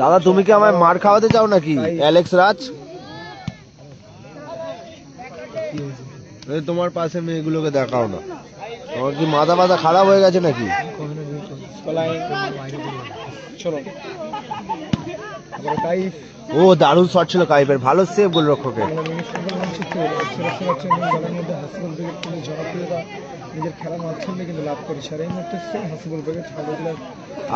দাদা তুমি কি আমায় মার খাওয়াতে চাও নাকি? অ্যালেক্স রাজ? তোমার পাশে মেয়েগুলোকে দেখাও না। তোমার কি মাথা মাথা খারাপ হয়ে গেছে নাকি? ও দারুণ শট ছিল কাইপের ভালো সেভ গোলরক্ষকের। নিজের খেলার মাধ্যমে কিন্তু লাভ করেছে। আর এই মুহূর্তে হাসিবুল হাওড়া জেলার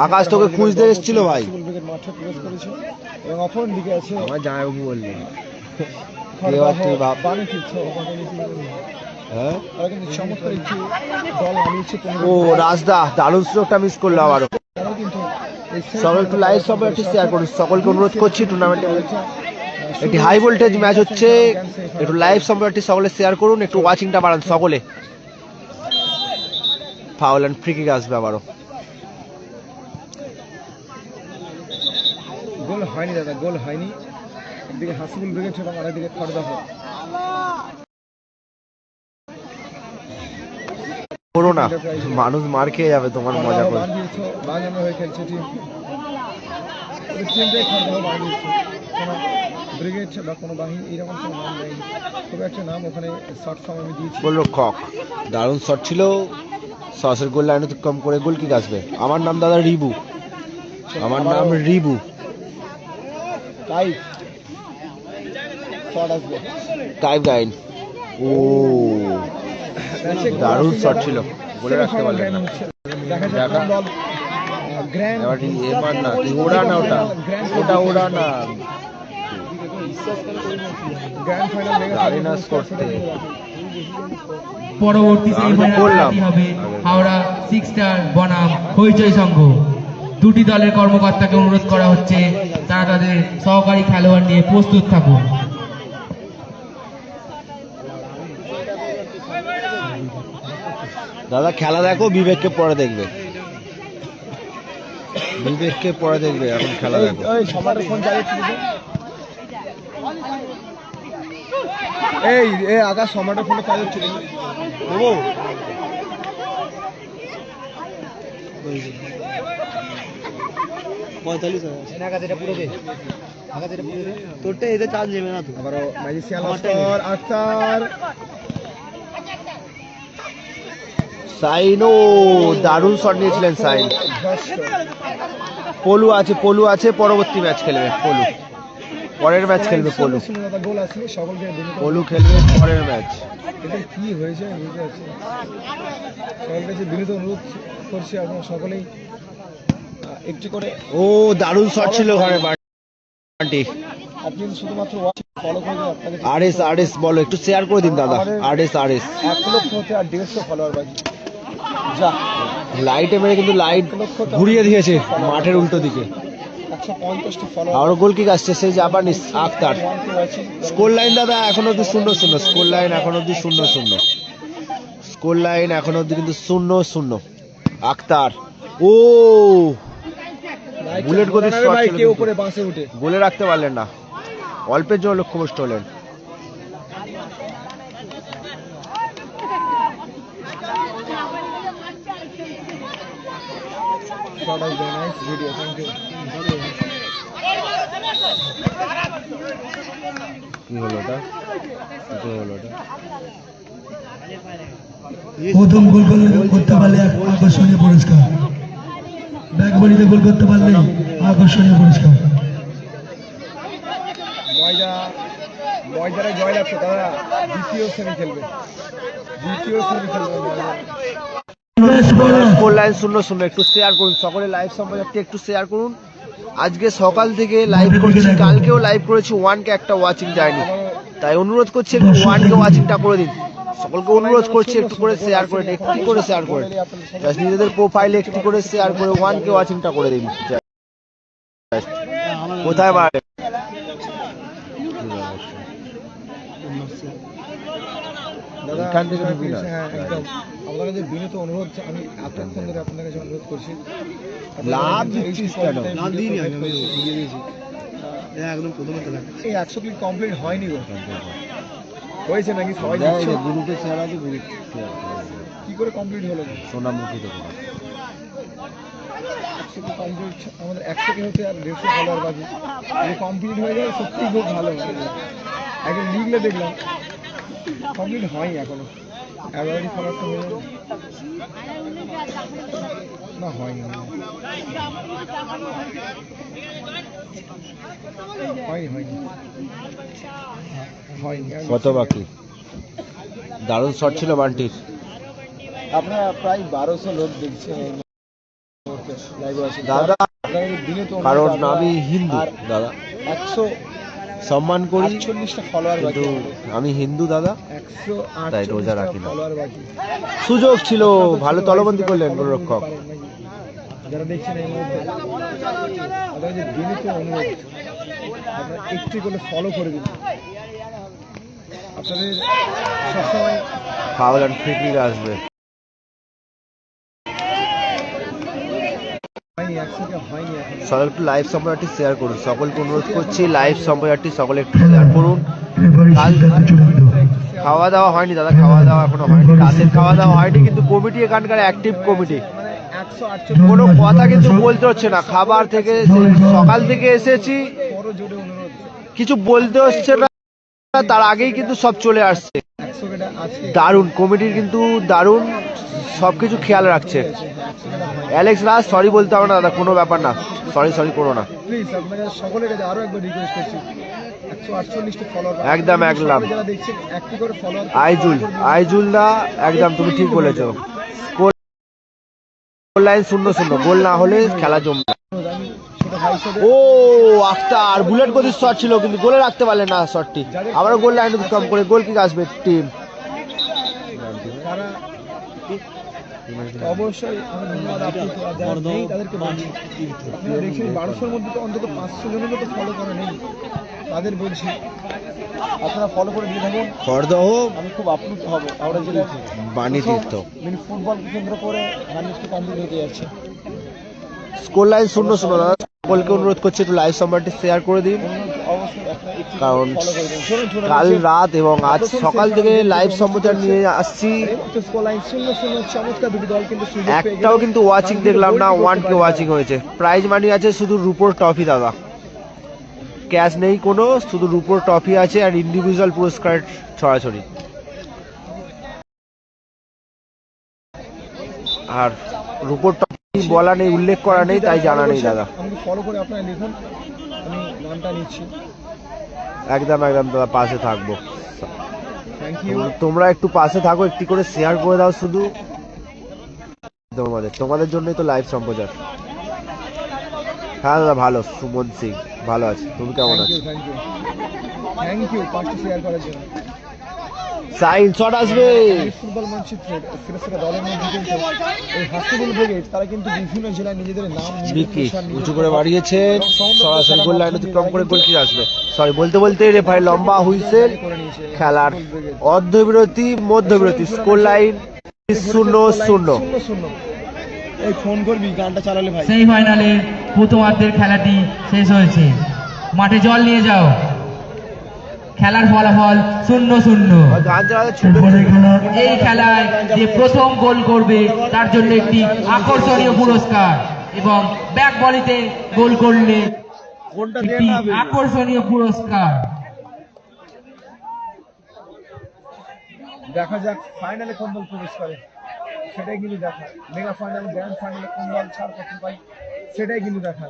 আকাশ তোকে খুঁজতে এসেছিল ভাই। হাসিবুল ব্রিগেড মাঠে প্রবেশ করেছে এবং অপর দিকে আছে আমার জামাইবাবু বললেন এবার তুই ভাব। হ্যাঁ? ও রাজদা দারুণ স্ট্রোকটা মিস করল আবারও একটু লাইভ সবাই একটু শেয়ার করুন সকলকে অনুরোধ করছি টুর্নামেন্টে একটি হাই ভোল্টেজ ম্যাচ হচ্ছে। একটু লাইভ সম্পর্কে সকলে শেয়ার করুন। একটু ওয়াচিংটা বাড়ান সকলে। ফাউল অ্যান্ড ফ্রি কিক আসবে আবারও গোল হয়নি দাদা গোল হয়নি। একদিকে হাসিবুল ব্রিগেড এবং আরেকদিকে খড়দহ। করো না মানুষ মার খেয়ে যাবে তোমার মজা করে। দিয়েছে হয়ে খেলছে টিম ওদের টিমটাই খড়দহ বান দিয়েছে। কোনো ব্রিগেড বা কোনো বাহিনী কোনো নাম নেই। খুব একটা নাম ওখানে শর্ট ফর্ম আমি দিয়েছি। গোলরক্ষক দারুণ শট ছিল। সসের গোল লাইন কম করে গোল কিক আসবে। আমার নাম দাদা রিবু। আমার নাম রিবু। টাইপ শট আসবে টাইপ গাইন ও দারুণ শট ছিল বলে রাখতে পারলেন না দেখা যাক দেখা। কোন দল গ্র্যান্ড এবার এবার না ওড়া না ওটা ওটা ওড়া না গ্র্যান্ড ফাইনাল Arenas করতে। পরবর্তী আমি সেমিফাইনাল হবে হাওড়া সিক্স স্টার বনাম হইচই সংঘ। দুটি দলের কর্মকর্তাকে অনুরোধ করা হচ্ছে তারা তাদের সহকারী খেলোয়াড় নিয়ে প্রস্তুত থাকুন। দাদা খেলা দেখো বিবেককে পরে দেখবে। বিবেককে পরে দেখবে এখন খেলা দেখো। ছিল এই এ আকাশ সমাটের ফোনে কাজ হচ্ছিল দেবো? পঁয়তাল্লিশ হাজার। পুরো দে তোরটা এতে চার্জ নেবে না তো। আবারও ম্যাজিসিয়ান লস্কর আক্তার। সাইনও দারুণ শট নিয়েছিলেন সাইন। পলু আছে পলু আছে পরবর্তী ম্যাচ খেলবে পলু। পরের ম্যাচ খেলবে পলু। পলু খেলবে পরের ম্যাচ কি হয়েছে সকলের কাছে বিনীত অনুরোধ করছি আপনারা সকলেই। একটু করে ও দারুণ শট ছিল ওখানে বান্টি আপনি শুধুমাত্র ফলো করে আপনাকে আর এস আর এস বলো একটু শেয়ার করে দিন দাদা। R S R S. এক লক্ষ হতে আর দেড়শো ফলোয়ার বাকি। যা। লাইটে মেরে কিন্তু লাইট ঘুরিয়ে দিয়েছে মাঠের উল্টো দিকে। আরও গোল কিক আসছে সেই জাপানিস আক্তার স্কোর লাইন দাদা এখন অব্দি শূন্য শূন্য। স্কোর লাইন এখন অব্দি শূন্য শূন্য। স্কোর লাইন এখন অব্দি কিন্তু শূন্য শূন্য। আক্তার ও! বুলেট গতির ছিল। উপরে বাসে উঠে। গোলে রাখতে পারলেন না। অল্পের জন্য লক্ষ্যভ্রষ্ট হলেন। শর্ট ভিডিও থ্যাংক ইউ কি হলো ওটা? কি হলো ওটা? প্রথম গোল করতে পারলে আকর্ষণীয় পুরস্কার। ব্যাকবাড়িতে গোল করতে পারলে আকর্ষণীয় পুরস্কার। ময়দা ময়দারে জয় লাগছে তারা দ্বিতীয় শ্রেণি খেলবে। দ্বিতীয় শ্রেণি খেলবে ময়দা। লাইন শূন্য শূন্য একটু শেয়ার করুন। সকলে লাইভ সম্পর্কে একটু শেয়ার করুন। আজকে সকাল থেকে লাইভ করছি কালকেও লাইভ করেছি ওয়ানকে একটা ওয়াচিং যায়নি। তাই অনুরোধ করছি একটু ওয়ানকে ওয়াচিংটা করে দিন। সকলকে অনুরোধ করছি একটু করে শেয়ার করে দিন, একটি করে শেয়ার করে দিন। নিজেদের প্রোফাইলে একটি করে শেয়ার করে ওয়ানকে ওয়াচিংটা করে দিন। কোথায় বাড়ে দাদা এখান থেকে। হ্যাঁ একদম আপনার কাছে বিনীত অনুরোধ আমি এতক্ষণ ধরে আপনার কাছে অনুরোধ করছি লাভ না একদম প্রথমে এই একশো ক্লিক কমপ্লিট হয়নি হয়েছে নাকি? সবাই দিচ্ছে গ্রুপে শেয়ার আছে গ্রুপ কি করে কমপ্লিট হলো? সোনামুখী থেকে কমপ্লিট আমাদের একশো কে হতে আর দেড়শো ফলোয়ার বাকি। যদি কমপ্লিট হয়ে যায় সত্যি খুব ভালো একজন লিখলে দেখলাম। কমপ্লিট হয়নি এখনও। এগারোটি ফলোয়ার হয়ে যাবে না হয়নি হয়নি হয়নি হয়নি। কত বাকি? দারুণ শট ছিল বান্টির। আপনারা প্রায় বারোশো লোক দেখছেন দাদা কারণ আমি হিন্দু দাদা। একশো সম্মান করি আটচল্লিশটা ফলোয়ার কিন্তু আমি হিন্দু দাদা। তাই রোজা রাখি না। সুযোগ ছিল ভালো তলবন্দি করলেন গোলরক্ষক? যারা দেখছেন এই মুহূর্তে আপনাদের যে দিনে তো অনুরোধ আপনারা একটু করে ফলো করে দিন। আপনাদের সবসময় ফাউল অ্যান্ড ফ্রি কিক আসবে। সবাই একটু লাইভ সম্প্রচারটি শেয়ার করুন। সকলকে অনুরোধ করছি লাইভ সম্প্রচারটি সকলে একটু শেয়ার করুন। খাওয়া দাওয়া হয়নি দাদা খাওয়া দাওয়া এখনও হয়নি। রাতের খাওয়া দাওয়া হয়নি কিন্তু কমিটি এখানকার অ্যাক্টিভ কমিটি। কোনো কথা কিন্তু বলতে হচ্ছে না। খাবার থেকে সকাল থেকে এসেছি। কিছু বলতে হচ্ছে না। তার আগেই কিন্তু সব চলে আসছে। দারুণ। কমিটির কিন্তু দারুণ সবকিছু খেয়াল রাখছে। অ্যালেক্স রাজ সরি বলতে হবে না দাদা কোনো ব্যাপার না। সরি সরি করো না। কাছে একদম, একদম। আইজুল আইজুল দা একদম তুমি ঠিক বলেছ। লাইন শূন্য শূন্য। গোল না হলে খেলা জমবে ও আখতার বুলেট গতির শট ছিল, কিন্তু গোলে রাখতে পারলেন না শটটি আবারও গোল লাইন কম করে গোল কিক আসবে টিম অবশ্যই বারোশোর মধ্যে তো অন্তত পাঁচশো জনের ফলো করা নেই। তাদের বলছি। আপনারা ফলো করে দিয়ে থাকুন। খড়দহ আমি খুব আপ্লুত হব হাওড়া জেলায় বাণী তীর্থ। মিনি ফুটবলকে কেন্দ্র করে ম্যানেজকে কমপ্লিট হতে যাচ্ছে। স্কোর লাইন শূন্য শূন্য দাদা। সকলকে অনুরোধ করছি একটু লাইভ সম্বারটি শেয়ার করে দিন। কারণ কাল রাত এবং আজ সকাল থেকে লাইভ সম্প্রচার নিয়ে আসছি। একটাও কিন্তু ওয়াচিং দেখলাম না ওয়ান কে ওয়াচিং হয়েছে। প্রাইজ মানি আছে শুধু রুপোর ট্রফি দাদা। ক্যাশ নেই কোনো শুধু রুপোর ট্রফি আছে আর ইন্ডিভিজুয়াল পুরস্কার ছড়াছড়ি। আর রুপোর ট্রফি বলা নেই উল্লেখ করা নেই তাই জানা নেই দাদা। ফলো করে আপনারা লিখুন আমি নামটা নিচ্ছি। একদম একদম দাদা পাশে থাকব। তোমরা একটু পাশে থাকো একটি করে শেয়ার করে দাও শুধু। তোমাদের তোমাদের জন্যই তো লাইভ সম্প্রচার। হ্যাঁ দাদা ভালো সুমন সিং। ভালো আছে। তুমি কেমন আছো? থ্যাংক ইউ পাঁচটি শেয়ার করার জন্য। সাইন শট আসবে। ফুটবল মানচিত্রের দলের মধ্যে কিন্তু এই তারা কিন্তু বিভিন্ন জেলায় নিজেদের নাম বিকি উঁচু করে সমগ্র সরাসরি গোল লাইন অতিক্রম করে গোল আসবে। সরি বলতে বলতে রেফারি লম্বা হুইসেল খেলার। অর্ধবিরতি মধ্যবিরতি স্কোর লাইন শূন্য শূন্য। শূন্য শূন্য। এই ফোন করবি গানটা চালালে ভাই। সেমিফাইনালের প্রথমার্ধের খেলাটি শেষ হয়েছে। মাঠে জল নিয়ে যাও। খেলার ফলাফল শূন্য শূন্য। এই খেলায় যে প্রথম গোল করবে তার জন্য একটি আকর্ষণীয় পুরস্কার এবং ব্যাক বলিতে গোল করলে একটি আকর্ষণীয় পুরস্কার। দেখা যাক ফাইনালে কোন দল প্রবেশ করে। সেটাই কিন্তু দেখা। মেগা ফাইনাল গ্র্যান্ড ফাইনালে কোন দল ছাড় করতে পাই সেটাই কিন্তু দেখা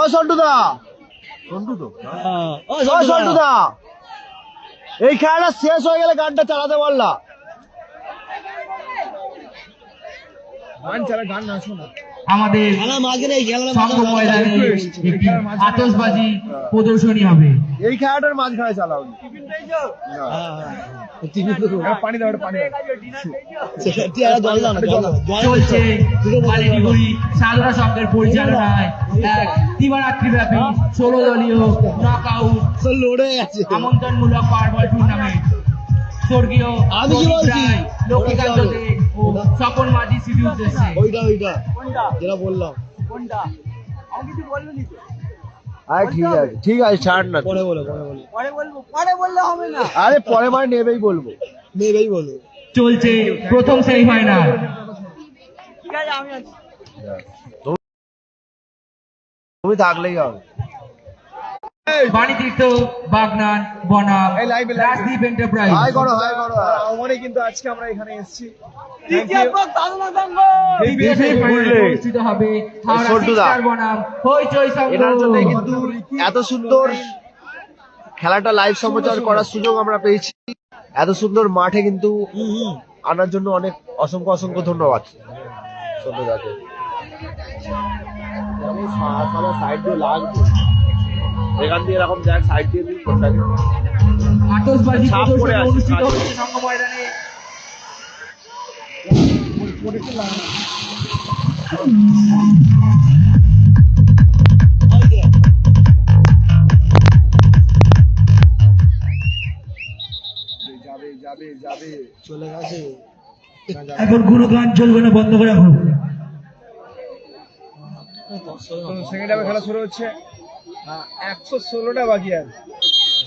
ও সন্টুদা। সন্টু তো? ও সন্টুদা। এই খেলাটা শেষ হয়ে গেলে গানটা চালাতে পারলা। গান ছাড়া গান না শোনা আমাদের আতশবাজি প্রদর্শনী হবে। এই খেলাটার মাঝখানে চালাও। পরিচালনায় এক দিবারাত্রি ব্যাপী ষোলো দলীয় প্রদীপ রায়, লক্ষ্মীকান্ত দে ও স্বপন মাঝি স্মৃতি উদ্দেশ্যে আরে ঠিক আছে ঠিক আছে ছাড় না। পরে বলো পরে বলো। আরে পরে মানে নেবেই বলব। নেবেই বলব। চলছে প্রথম সেমিফাইনাল। তুমি থাকলেই হবে। বাণীতীর্থ বাগনান বনাম। রাজদীপ এন্টারপ্রাইজ কিন্তু আজকে আমরা এখানে এসেছি। অনুষ্ঠিত হবে বনাম হইচই কিন্তু এত সুন্দর খেলাটা লাইভ সম্প্রচার করার সুযোগ আমরা পেয়েছি। এত সুন্দর মাঠে কিন্তু আনার জন্য অনেক অসংখ্য অসংখ্য ধন্যবাদ। সন্ধ্যদাকে সাইড দিয়ে লাগবে এখান দিয়ে এরকম দেখ সাইড দিয়ে ছাপ এখন কোনো গান চলবে না বন্ধ করে এখন সেকেন্ড হাফে খেলা শুরু হচ্ছে। একশো ষোলোটা বাকি আছে।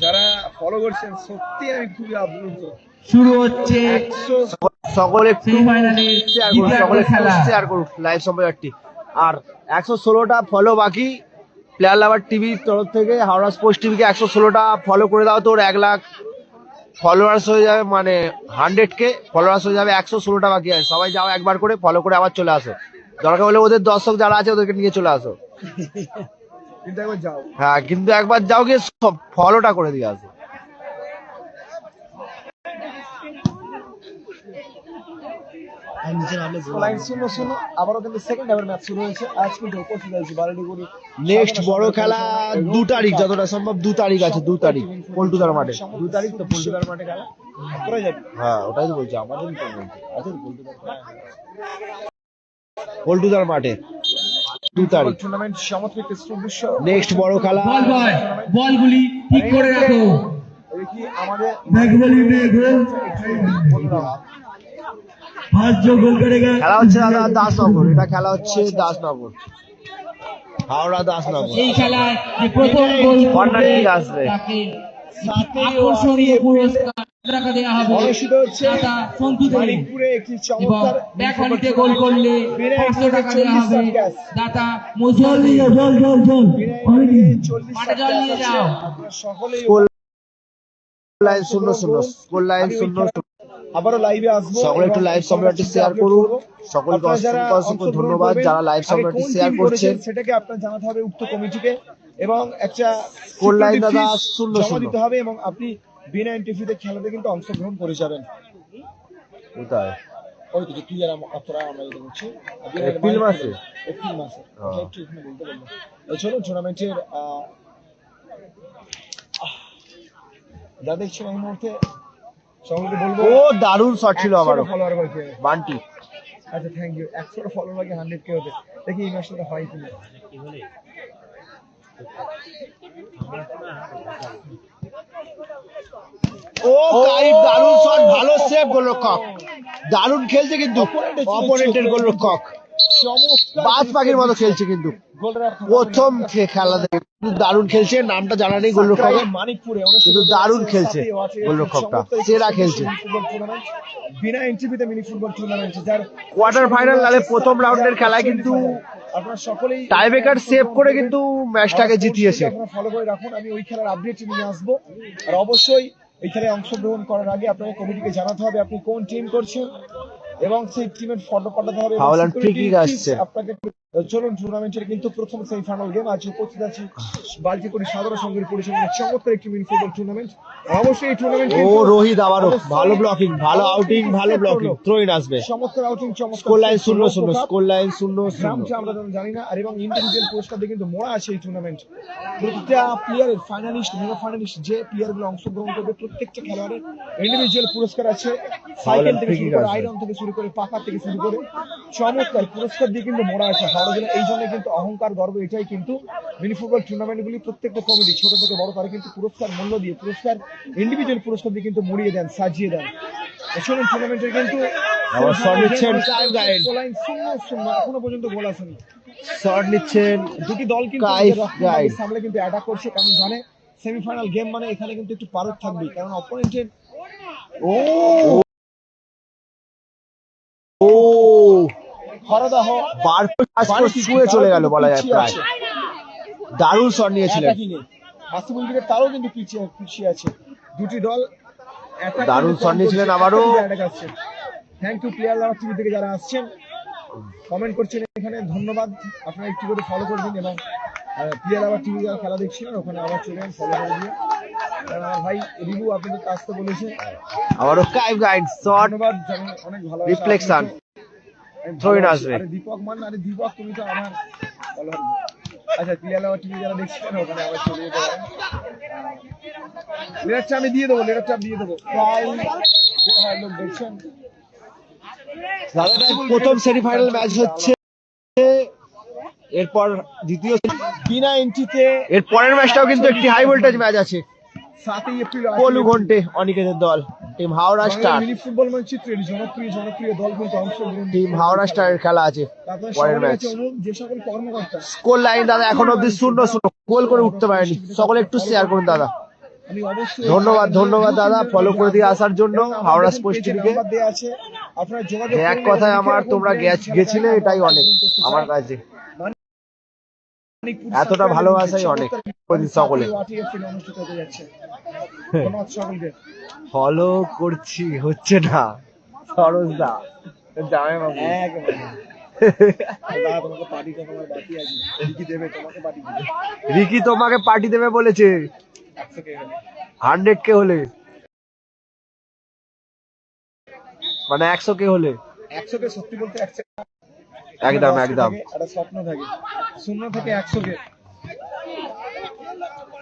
যারা ফলো করছেন সত্যি আমি খুবই আপ্লুত। শুরু হচ্ছে সকলে সকলে শেয়ার করুন লাইভ সম্প্রচারটি। আর একশো ষোলোটা ফলো বাকি। প্লেয়ার লাভার টিভির তরফ থেকে হাওড়া স্পোর্টস টিভিকে একশো ষোলোটা ফলো করে দাও তোর এক লাখ ফলোয়ার্স হয়ে যাবে মানে হান্ড্রেড কে ফলোয়ার্স হয়ে যাবে একশো ষোলোটা বাকি আছে। সবাই যাও একবার করে ফলো করে আবার চলে আসো। দরকার হলে ওদের দর্শক যারা আছে ওদেরকে নিয়ে চলে আসো। কিন্তু একবার যাও। হ্যাঁ কিন্তু একবার যাও গিয়ে ফলোটা করে দিয়ে আসো। নেক্সট বড় খেলা দু তারিখ যতটা সম্ভব দু তারিখ আছে দু তারিখ পল্টুদার মাঠে। দু তারিখ তো পল্টুদার মাঠে খেলা। তোরা হ্যাঁ ওটাই তো বলছি আমাদের তো বলছি। আছে তো পল্টুদার পল্টুদার মাঠে। দু তারিখ। নেক্সট বড় খেলা। বল বল। বলগুলি ঠিক করে রাখো। দেখি আমাদের খেলা হচ্ছে দাদা দাসনগর। এটা খেলা হচ্ছে দাসনগর। হাওড়া দাসনগর। এই খেলায় প্রথম গোল কর্নার আসবে। সাথে আকর্ষণীয় পুরস্কার। আবারও লাইভে আসব সকলে একটু লাইভ সম্রাটটি শেয়ার করুন। সকলকে অসংখ্য অসংখ্য ধন্যবাদ। যারা লাইভ সম্রাটটি শেয়ার করছেন। সেটাকে আপনার জানাতে হবে উক্ত কমিটিকে। এবং একটা স্কোর লাইন দাদা শূন্য। দিতে হবে এবং আপনি খেলাতে কিন্তু অংশগ্রহণ করে যাবেন। কোথায়? ওই তো ক্লিয়ার আপনারা আমরা করছি এপ্রিল মাসে? এপ্রিল মাসে। এটা একটু এখানে বলতে টুর্নামেন্টের যা এই মুহূর্তে সকলকে বলব ও দারুণ শট ছিল আমারও। ফলোয়ার বাকি বান্টি। আচ্ছা থ্যাংক ইউ একশোটা ফলোয়ার বাকি হান্ড্রেড কে হতে। দেখি এই ম্যাচটা হয় কিনা। ও কাইফ দারুণ শট ভালো সেভ গোলরক্ষক দারুণ খেলছে কিন্তু। অপোনেন্টের গোলরক্ষক চমৎকার বাজ পাখির মতো খেলছে। কিন্তু। প্রথম খে- খেলা দারুণ খেলছে নামটা জানা নেই গোলরক্ষকের মানিকপুরে কিন্তু দারুণ খেলছে। গোলরক্ষকটা। সেরা খেলছে। বিনা মিনি ফুটবল টুর্নামেন্ট যার কোয়ার্টার ফাইনাল নালে প্রথম রাউন্ডের খেলায় কিন্তু আপনারা সকলেই টাইব্রেকার সেভ করে কিন্তু ম্যাচটাকে জিতিয়েছে। ফলো করে রাখুন। আমি ওই খেলার আপডেট নিয়ে আসব। আর অবশ্যই খেলায় অংশগ্রহণ করার আগে আপনাকে কমিটিকে জানাতে হবে আপনি কোন টিম করছেন। এবং সেই টিমের ফটো পাঠাতে হবে security free kick tips আসছে। আপনাকে চলুন টুর্নামেন্টের কিন্তু প্রথম সেমিফাইনাল গেম আছে উপস্থিত আছি বালচিকড়ি সাধারণ সংঘের পরিচালনা চমৎকার একটি মিনি ফুটবল টুর্নামেন্ট অবশ্যই এই টুর্নামেন্ট ও রোহিত আবারও ভালো ব্লকিং ভালো আউটিং ভালো ব্লকিং থ্রো ইন আসবে। চমৎকার আউটিং চমৎকার স্কোর লাইন শূন্য শূন্য। স্কোর লাইন শূন্য গ্রামটা আমরা জানি না আর এবং ইন্ডিভিজুয়াল পুরস্কার দিয়ে কিন্তু মোড়া আছে এই টুর্নামেন্ট প্রতিটা প্লেয়ারের ফাইনালিস্ট মেগা ফাইনালিস্ট যে প্লেয়ারগুলো অংশগ্রহণ করবে প্রত্যেকটা খেলোয়াড়ের ইন্ডিভিজুয়াল পুরস্কার আছে। সাইকেল থেকে শুরু করে আয়রন থেকে শুরু করে পাকা থেকে শুরু করে চমৎকার পুরস্কার দিয়ে কিন্তু মোড়া আছে হাওড়া জেলা এই জন্য কিন্তু অহংকার গর্ব এটাই কিন্তু মিনি ফুটবল টুর্নামেন্টগুলি প্রত্যেকটা কমিটি ছোট থেকে বড় তারা কিন্তু পুরস্কার মূল্য দিয়ে পুরস্কার ইন্ডিভিজুয়াল পুরস্কার দিয়ে কিন্তু মুড়িয়ে দেন সাজিয়ে দেন। শুনুন টুর্নামেন্টের কিন্তু আবার শট নিচ্ছেন কাইফ গাইড গোলাইন শূন্য শূন্য এখনও পর্যন্ত গোল আসেনি। শট নিচ্ছেন দুটি দল কিন্তু কাইফ নিজের রক্ষণ গাইড। ভাগের সামনে কিন্তু অ্যাটাক করছে কারণ জানে সেমিফাইনাল গেম মানে এখানে কিন্তু একটু পারদ থাকবে কারণ অপোনেন্টের ও! হরদাহ বার করে চলে গেল বলা যায় প্রায়। দারুণ শট নিয়েছিলেন। হাসিবুল দিকে তারও কিন্তু পিছিয়ে পিছিয়ে আছে। দুটি দল দারুণ কম নিয়েছিলেন আবারও। Thank you player lover TV থেকে যারা আসছেন। কমেন্ট করছেন এখানে। ধন্যবাদ। আপনারা একটু করে ফলো করে দিন এবং প্লেয়ার লাভার টিভি যারা খেলা দেখছিলেন ওখানে আবার চলে যান ফলো করে দিয়ে ভাই রিভু আপনাদের কাজ তো বলেছে। আবারও কাইফ গাইড শট অনেক ভালো Reflection. In আসবে। দীপক মান আরে দীপক তুমি তো আমার ভালো আচ্ছা টিভি যারা দেখছিলেন ওখানে আবার চলে যেতে পারেন লেটারটা আমি দিয়ে দেবো লেটারটা দিয়ে দেবো। প্রায় যে হয় লোক দেখছেন প্রথম সেমিফাইনাল ম্যাচ হচ্ছে। এরপর দ্বিতীয় বিনা এন্ট্রিতে এর পরের ম্যাচটাও কিন্তু একটি হাই ভোল্টেজ ম্যাচ আছে। সাতই এপ্রিল ঘন্টে অনিকেতের দল। Team Howrah star mini football মানচিত্রের জনপ্রিয় জনপ্রিয় দল কিন্তু অংশগ্রহণ টিম হাওড়া স্টারের খেলা আছে পরের ম্যাচ যে সকল কর্মকর্তা স্কোর লাইন দাদা এখন অব্দি শূন্য শূন্য। গোল করে উঠতে পারেনি। সকলে একটু শেয়ার করুন দাদা। ধন্যবাদ, ধন্যবাদ দাদা, follow করে দিয়ে আসার জন্য, হাওড়া স্পোর্টস টিভিকে। এক কথায় আমার তোমরা গেছ- গেছিলে এটাই অনেক আমার কাছে। এতটা ভালোবাসাই অনেক। সকলে। ফলো করছি হচ্ছে না। সরোজ দা জামাই বাবু। রিকি তোমাকে পার্টি দেবে। বলেছে একশো কে হলে হান্ড্রেড কে হলে? মানে একশো কে হলে? একশো কে সত্যি বলতে একদম একদম। একটা স্বপ্ন থাকে। শূন্য থেকে একশো কে।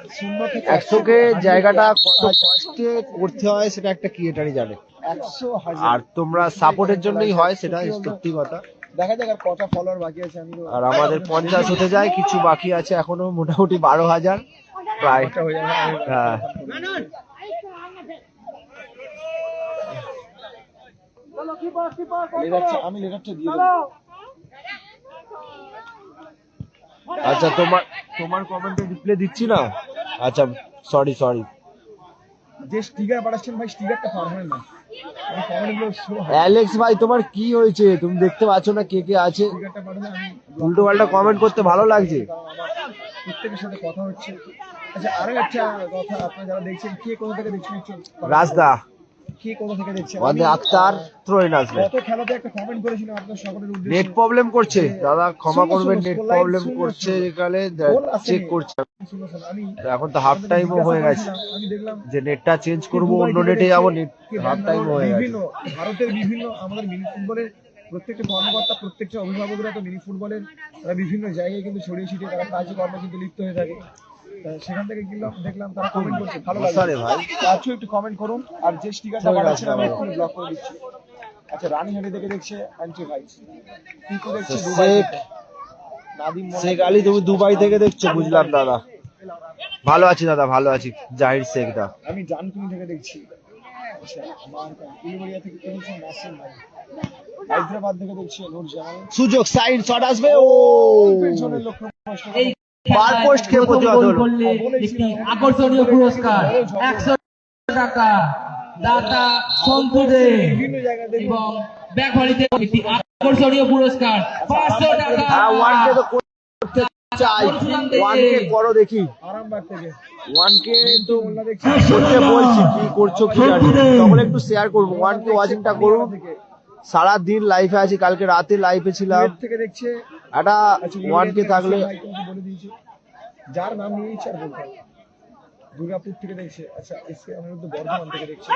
শূন্য থেকে একশো কে জায়গাটা কত কষ্টে করতে হয় সেটা একটা ক্রিয়েটারই জানে। একশো আর তোমরা সাপোর্টের জন্যই হয় সেটা সত্যি কথা। দেখা যাক আর কটা ফলোয়ার বাকি আছে আমি আর আমাদের পঞ্চাশ হতে যায় কিছু বাকি আছে এখনও মোটামুটি বারো হাজার প্রায়। হয়ে যাবে আমি হ্যাঁ। আমি লেটারটা দিয়ে আচ্ছা তোমার তোমার কমেন্টে রিপ্লাই দিচ্ছি না? আচ্ছা সরি সরি যে স্টিকার পাঠাচ্ছেন ভাই স্টিকারটা পারবেন না। অ্যালেক্স ভাই তোমার কি হয়েছে? তুমি দেখতে পাচ্ছ না কে কে আছে? উল্টো পাল্টা কমেন্ট করতে ভালো লাগছে। প্রত্যেকের সাথে কথা হচ্ছে। আচ্ছা আরও একটা কথা আপনারা যারা দেখছেন কে কোথা থেকে দেখছেন রাজদা। কে কোথা থেকে দেখছেন আমাদের আক্তার থ্রোইন আসবে। গত খেলাতে একটা কমেন্ট করেছিলাম আপনার সকলের উদ্দেশ্যে। নেট প্রবলেম করছে। দাদা ক্ষমা করবেন নেট প্রবলেম করছে এখানে চেক করছে। শুনো শোনো, আমি এখন তো হাফ টাইমও হয়ে গেছে। যে নেটটা চেঞ্জ করব অন্য নেটে যাব নেট কে হাফ টাইম হয়ে গেছে। বিভিন্ন ভারতের বিভিন্ন আমাদের মিনি ফুটবলের প্রত্যেকটা কর্মকর্তা প্রত্যেকটা অভিভাবকরা তো মিনি ফুটবলের তারা বিভিন্ন জায়গায় কিন্তু ছড়িয়ে ছিটিয়ে তারা কাজকর্মে কিন্তু লিপ্ত হয়ে থাকে। সেখান থেকে গেলাম দেখলাম তারা কমেন্ট করছে ভালো মশারে লাগে আজও একটু কমেন্ট করুন আর যে স্টিকারটা আমি। এক্ষুনি ব্লক করে দিচ্ছি। আচ্ছা রানীহাটি থেকে দেখছে আন্টি ভাই। পিকু দেখছে আচ্ছা, দুবাই থেকে। নাদিম শেখ আলী তুমি দুবাই থেকে দেখছ বুঝলাম দাদা। ভালো আছি দাদা ভালো আছি। জাহির শেখ দা আমি ডানকুনি থেকে দেখছি। আচ্ছা হায়দ্রাবাদ থেকে দেখছি নূর জামাল সুযোগ সাইন শট আসবে ও পেছনের লক্ষ্য খেয়ে হলো। একটি আকর্ষণীয় পুরস্কার একশো টাকা। দাতা সন্তু দে এবং একটি আকর্ষণীয় পুরস্কার পাঁচশো টাকা। হ্যাঁ ওয়ান কে তো করতে চাই। ওয়ান কে করো দেখি। আরামবাগ থেকে। ওয়ান কে তো করতে বলছি কি করছ কি জানি। তখন একটু শেয়ার করব। ওয়ান কে ওয়াচিংটা করুন। থেকে সারা দিন লাইফে আছি কালকে রাতে লাইফে ছিলাম। থেকে দেখছে। একটা আচ্ছা, ওয়ান কে থাকলে বলে দিয়েছি। যার নাম নিয়ে ইচ্ছা বলতে দুর্গাপুর থেকে দেখছে। আচ্ছা এসকে আমাদের তো বর্ধমান থেকে দেখছে।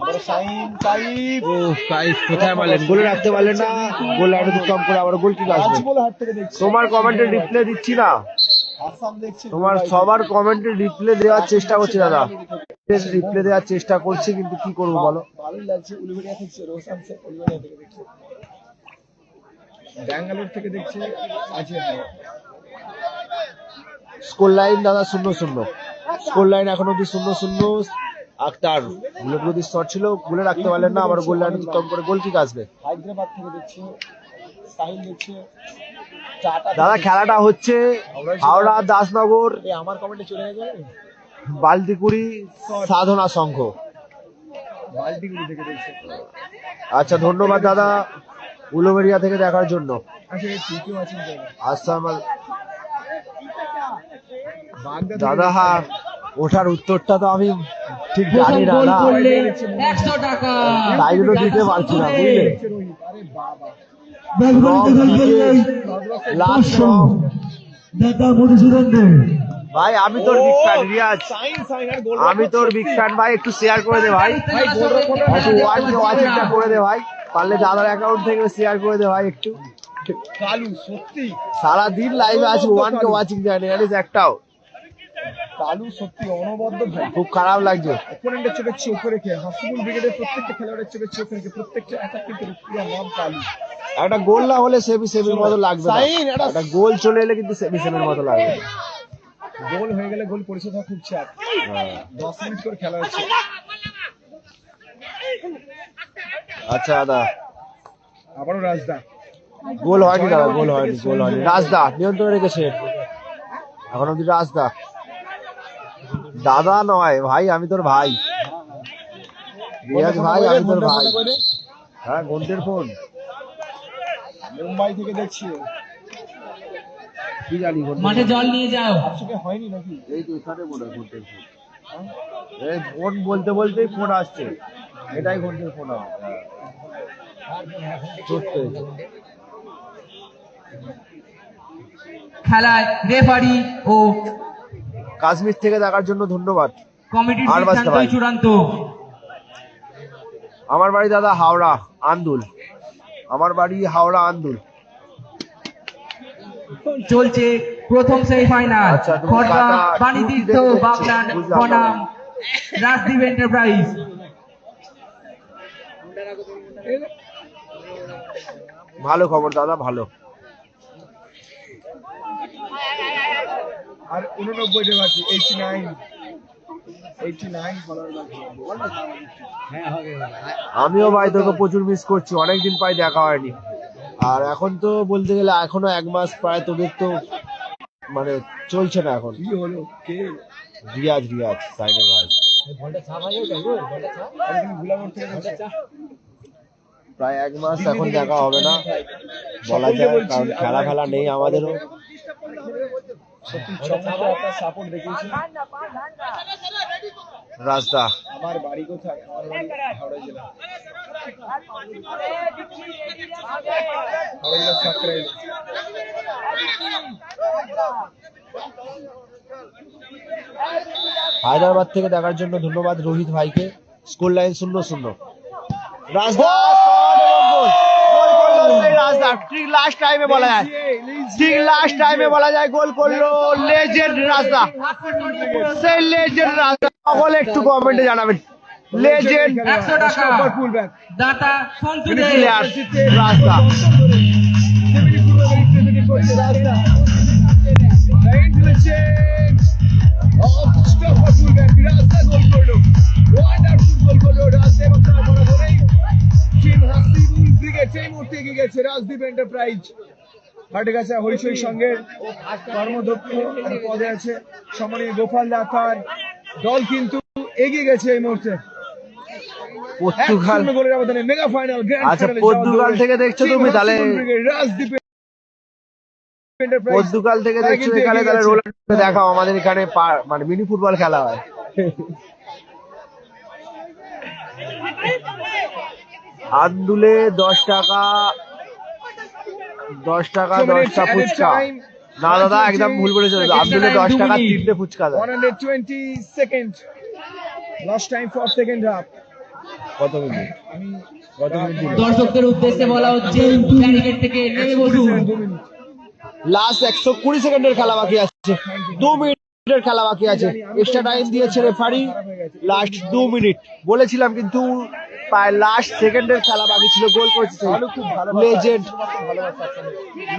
আবার সাইন সাইব ও গাইস কোথায় মারলেন গোলে রাখতে পারলেন না। গোল আরও দু কম করে আবার গোল কি আসবে। রাজমোহন হাট থেকে দেখছে। তোমার কমেন্টে রিপ্লে দিচ্ছি না। তোমার সবার কমেন্টে রিপ্লে দেওয়ার চেষ্টা করছি দাদা। রিপ্লে দেওয়ার চেষ্টা করছি কিন্তু কি করব বলো? ভালোই লাগছে উলুবেড়িয়া থেকে সে উলুবেড়িয়া থেকে দেখছে ব্যাঙ্গালোর থেকে দেখছে আছে। স্কোর লাইন দাদা শূন্য শূন্য। স্কোর লাইন এখন অব্দি শূন্য শূন্য আক্তার প্রতি শট ছিল গোলে রাখতে পারলেন না আবার গোল লাইন করে গোল কিক আসবে। হায়দ্রাবাদ থেকে দেখছে সাহিল দেখছে দাদা খেলাটা হচ্ছে হাওড়া দাসনগর। আমার কমেন্টে চলে গেছে। বালতিকুড়ি সাধনা সংঘ। থেকে আচ্ছা ধন্যবাদ দাদা উলোবেরিয়া থেকে দেখার জন্য। আচ্ছা দাদা। দেখছে। হ্যাঁ ওঠার উত্তরটা তো আমি ঠিক জানি না তাই জন্য দিতে পারছি না বুঝলে? লাস্ট দাদা মধুসূদন দে। ভাই আমি তোর বিগ ফ্যান রিয়াজ আমি তোর বিগ ফ্যান ভাই একটু শেয়ার করে দে ভাই। একটু ওয়াচ ওয়াচিংটা করে দে ভাই। পারলে দাদার অ্যাকাউন্ট থেকে শেয়ার করে দে ভাই একটু। কালু সত্যি। সারা দিন লাইভে আছি ওয়ান কে ওয়াচিং জানি জানিস একটাও। কালু সত্যি অনবদ্য ভাই। খুব খারাপ লাগছে। অপোনেন্টের চোখে চোখ রেখে হাসিবুল ব্রিগেডের প্রত্যেকটা খেলোয়াড়ের চোখে চোখ রেখে প্রত্যেকটা অ্যাটাক কিন্তু পুরো নাম কালু। একটা গোল না হলে সেমি সেমির মতো লাগবে একটা- গোল চলে এলে কিন্তু সেমি সেমির মতো লাগবে। গোল হয়ে গেলে গোল পরিশোধ হওয়া খুব চাপ। দশ মিনিট করে খেলা হচ্ছে। আচ্ছা দাদা আবারও রাজদা। গোল হয়নি দাদা গোল হয়নি গোল হয়নি। রাজদা নিয়ন্ত্রণ রেখেছে। এখন অব্দি রাজদা। দাদা নয় ভাই আমি তোর ভাই। রিয়াজ ভাই আমি তোর ভাই। হ্যাঁ ঘন্টের ফোন। মুম্বাই থেকে দেখছি কি জানি মাঠে জল নিয়ে যাও। চোখে হয়নি নাকি? এই তো এখানে মনে হয় ঘন্টের ফোন এই ফোন বলতে বলতেই ফোন আসছে। এটাই ঘন্টের ফোন খেলায় রেফারি ও কাশ্মীর থেকে দেখার জন্য ধন্যবাদ। কমিটির সিদ্ধান্তই চূড়ান্ত। আমার বাড়ি দাদা হাওড়া আন্দুল। আমার বাড়ি হাওড়া আন্দুল। চলছে প্রথম সেমিফাইনাল আচ্ছা, খড়দা বাণীতীর্থ বুঝলাম। বনাম রাজদীপ এন্টারপ্রাইজ ভালো খবর দাদা ভালো। আর উননব্বই টা বাকি এইটি নাইন আমিও ভাই তোকে প্রচুর মিস করছি অনেকদিন পাই দেখা হয়নি। আর এখন তো বলতে গেলে এখনও এক মাস প্রায় তোদের তো মানে চলছে না এখন। কি হলো? কে? রিয়াজ রিয়াজ সাইনের ভাই প্রায় এক মাস এখন দেখা হবে না। বলা যায় কারণ খেলা ফেলা নেই আমাদেরও। রাস্তা আমার বাড়ি কোথায়? আমার বাড়ি হাওড়া জেলা হাওড়া জেলা সাকরাইল হায়দ্রাবাদ থেকে দেখার জন্য ধন্যবাদ রোহিত ভাইকে। স্কোর লাইন শূন্য শূন্য। রাজদা গোল। করল সেই রাজদা। ঠিক লাস্ট টাইমে বলা যায়। ঠিক লাস্ট টাইমে বলা যায় গোল করল লেজেন্ড রাজদা। সেই লেজেন্ড রাজদা। সকলে একটু কমেন্টে জানাবেন। লেজেন্ড একশো টাকা। ফুল ব্যাক দাতা সন্তু রাজদা রাজদীপ এন্টারপ্রাইজ হাটে গেছে হরিশই সঙ্গের কর্মদক্ষ পদে আছে সম্মানীয় গোপাল দাতার। দল কিন্তু এগিয়ে গেছে এই মুহূর্তে। পর্তুগাল মেগা ফাইনাল আচ্ছা, পর্তুগাল থেকে দেখছ তুমি তাহলে? পর্তুগাল থেকে দেখছ এখানে তাহলে গেছে। দেখাও আমাদের এখানে মানে মিনি ফুটবল খেলা হয়। আন্দুলে দশ টাকা দশ টাকা দশটা ফুচকা। না দাদা একদম ভুল বলেছ। আন্দুলে দশ টাকা তিনটে ফুচকা দেয় 120 second last time for second half কত মিনিট দর্শকদের উদ্দেশ্যে বলা হচ্ছে ব্যারিকেড থেকে নেমে বসুন। লাস্ট একশো কুড়ি সেকেন্ডের খেলা বাকি আছে। দু মিনিটের খেলা বাকি আছে। এক্সট্রা টাইম দিয়েছে রেফারি লাস্ট দু মিনিট বলেছিলাম কিন্তু প্রায় লাস্ট সেকেন্ডের খেলা বাকি ছিল গোল করেছে লেজেন্ড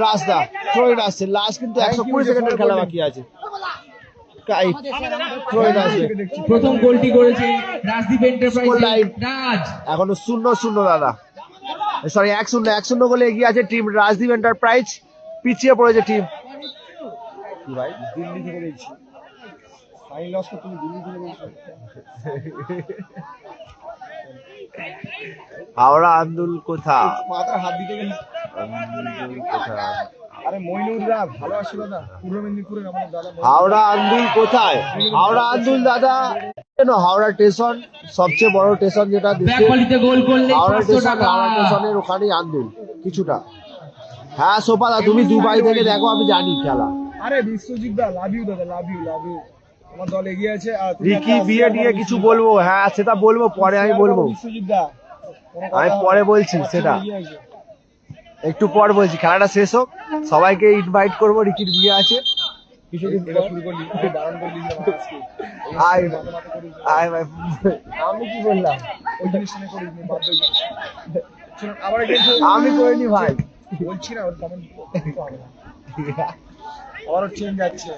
রাজদা থ্রোইন আসছে লাস্ট কিন্তু একশো কুড়ি সেকেন্ডের খেলা বাকি আছে। কাইট প্রথম গোলটি করেছে রাজদীপ এন্টারপ্রাইজ রাজ। এখনও শূন্য শূন্য দাদা। সরি এক শূন্য এক শূন্য গোলে এগিয়ে আছে টিম রাজদীপ এন্টারপ্রাইজ পিছিয়ে পড়েছে টিম ভাই? দিল্লি থেকে দেখছি ফাইন লস তুমি দিল্লি থেকে দেখছ হাওড়া আন্দুল কোথা? মাথার হাত দিতে গেলে। আন্দুল কোথা? আরে মইনুররা ভালো আসছিল না। পূর্ব মেদিনীপুরের আমাদের দাদা হাওড়া আন্দুল কোথায়? হাওড়া আন্দুল দাদা কেন হাওড়া স্টেশন? সবচেয়ে বড় স্টেশন যেটা দেশে ব্যাকওয়ালিতে গোল করলে হাওড়া স্টেশন টাকা। হাওড়া স্টেশনের ওখানেই আন্দুল কিছুটা। হ্যাঁ সোপাদা তুমি দুবাই থেকে দেখো আমি জানি খেলা। আরে বিশ্বজিৎ দা লাভ ইউ দাদা লাভ ইউ লাভ ইউ আমার দল এগিয়ে আছে আর রিকি বিয়ে নিয়ে কিছু বলব? হ্যাঁ সেটা বলব পরে আমি বলব। আমি পরে বলছি সেটা। একটু পর বলছি খেলাটা শেষ হোক। সবাইকে ইনভাইট করব রিকির বিয়ে আছে। আমি কি বললাম? আমি করিনি ভাই। বলছি না ওর কমেন্ট ট্রেন যাচ্ছে।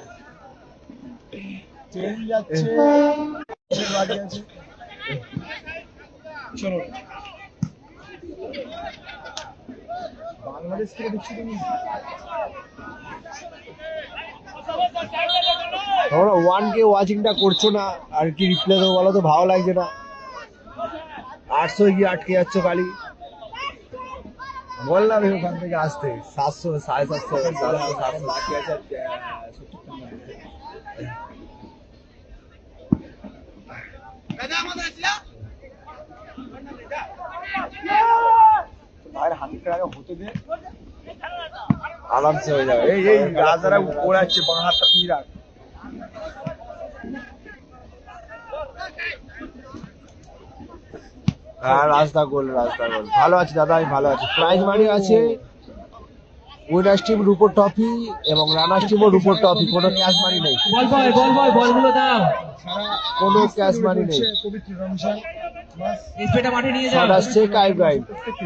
ওয়ান কে ওয়াচিংটা করছ না, আর কি রিপ্লে দেবো বলো তো? ভালো লাগছে না। আটশো গিয়ে আটকে যাচ্ছ খালি? বললাম ওখান থেকে আসতে। সাতশো, সাড়ে সাতশো সাতশো। সাতশো ভাইয়ের হাতিটা আগে হতে দে আরামসে হয়ে যাবে। এই এই, রাজারা ওড়াচ্ছে, বাঁ হাতটা তুই রাখ। রাস্তা গোল রাস্তা গোল ভালো আছি দাদা, আমি ভালো আছি। প্রাইজ মানি আছে? উইনার্স টিম রুপোর ট্রফি এবং রানার্স টিমও রুপোর ট্রফি কোনো ক্যাশ মানি নেই। কোনো দেশ cash নেই। আসছে কাইব গাইব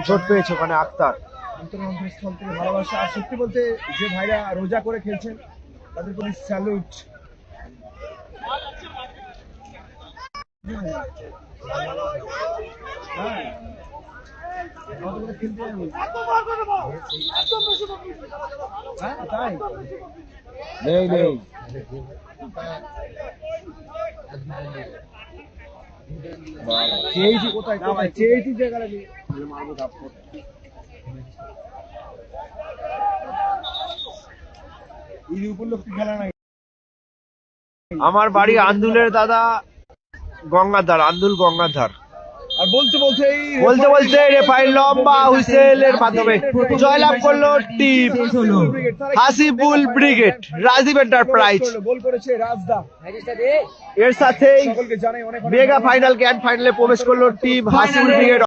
চোট পেয়েছে ওখানে আক্তার অন্তরস্থল থেকে ভালোবাসা আর সত্যি বলতে যে ভাইরা রোজা করে খেলছেন তাদের প্রতি স্যালুট হ্যাঁ আমার বাড়ি আন্দুলের দাদা গঙ্গাধার আন্দুল গঙ্গাধার। আর বলতে বলতে বলতে বলতে রেফারি লম্বা হুইসেলের মাধ্যমে জয়লাভ করল team Hasibul brigade Rajib enterprise goal করেছে রাজদা। এর সাথেই মেগা ফাইনাল গ্র্যান্ড ফাইনালে প্রবেশ করল টিম হাসিবুল ব্রিগেড।